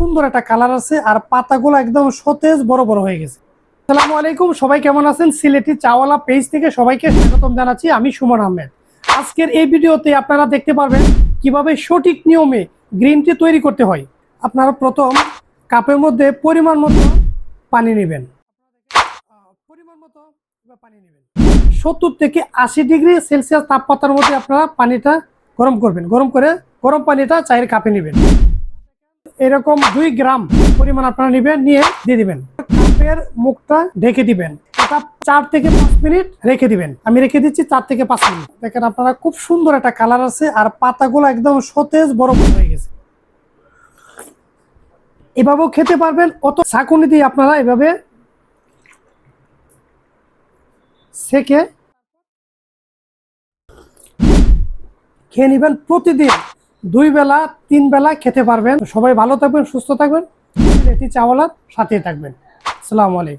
সুন্দর একটা কালার আছে আর পাতাগুলো একদম সতেজ বড় বড় হয়ে গেছে। আসসালামু আলাইকুম, সবাই কেমন আছেন? সিলেটি চাওয়ালা পেজ থেকে সবাইকে স্বাগতম জানাচ্ছি, আমি সুমন আহমেদ। আজকের এই ভিডিওতে আপনারা দেখতে পারবেন কীভাবে সঠিক নিয়মে গ্রিন টি তৈরি করতে হয়। আপনারা প্রথম কাপের মধ্যে পরিমাণ মতো পানি পরিমাণ মতো পানি নেবেন। সত্তর থেকে আশি ডিগ্রি সেলসিয়াস তাপমাত্রার মধ্যে আপনারা পানিটা গরম করবেন। গরম করে গরম পানিটা চায়ের কাপে নেবেন। এরকম দুই গ্রাম পরিমাণ আপনারা নেবেন, নিয়ে দিয়ে দিবেন। কাপের মুখটা ঢেকে দিবেন। এটা চার থেকে পাঁচ মিনিট রেখে দিবেন। আমি রেখে দিচ্ছি চার থেকে পাঁচ মিনিট। দেখেন আপনারা খুব সুন্দর একটা কালার আছে আর পাতাগুলো একদম সতেজ বড় হয়ে গেছে। এভাবেও খেতে পারবেন, অত ছাকুনি দিয়ে আপনারা এভাবে সেকে খেয়ে নেবেন প্রতিদিন। দুই বেলা, তিন বেলা খেতে পারবেন। সবাই ভালো থাকবেন, সুস্থ থাকবেন। এটি চাওয়ালার সাথে থাকবেন। আসসালামু আলাইকুম।